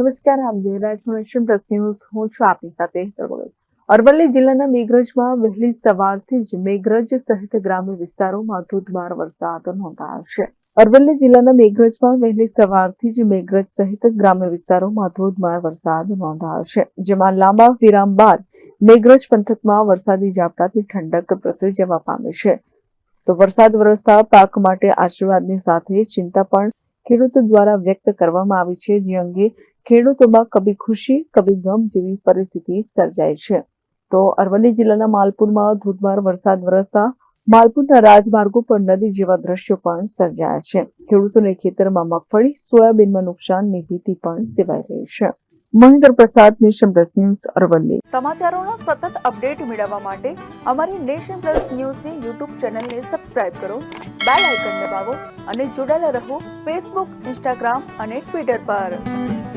નમસ્કાર આપ જોઈ રહ્યા હું છું આપની સાથે અરવલ્લી જિલ્લાના મેઘરજમાં વહેલી સવારથી જ મેઘરજ સહિત ગ્રામ્ય વિસ્તારોમાં ધોધમાર વરસાદ નોંધાયો છે. અરવલ્લી જિલ્લાના મેઘરજમાં વહેલી સવારથી જ મેઘરજ સહિત ગ્રામ્ય વિસ્તારોમાં ધોધમાર વરસાદ નોંધાયો છે, જેમાં લાંબા વિરામ બાદ મેઘરજ પંથકમાં વરસાદી ઝાપટાથી ઠંડક પ્રસરી જવા પામી છે. તો વરસાદ વરસતા પાક માટે આશીર્વાદની સાથે ચિંતા પણ ખેડૂતો દ્વારા વ્યક્ત કરવામાં આવી છે, જે અંગે ખેડૂતોમાં કભી ખુશી, કભી ગમ જેવી પરિસ્થિતિ સર્જાય છે. તો અરવલ્લી જિલ્લાના માલપુરમાં ધોધમાર વરસાદ વરસતા માલપુરના રાજમાર્ગો પર નદી જેવા દ્રશ્યો પણ સર્જાયા છે. ખેડૂતોને ખેતરમાં મગફળી, સોયાબીનમાં નુકસાનની ભીતિ પણ સેવાઈ રહી છે. મહેન્દ્ર પ્રસાદ, નેશન પ્લસ ન્યૂઝ, અરવલ્લી. સમાચારોના સતત અપડેટ મેળવવા માટે અમારી નેશન પ્લસ ન્યૂઝની યુટ્યુબ ચેનલને સબસ્ક્રાઇબ કરો, બેલ આઇકન દબાવો અને જોડાયેલા રહો ફેસબુક, ઇન્સ્ટાગ્રામ અને ટ્વિટર પર.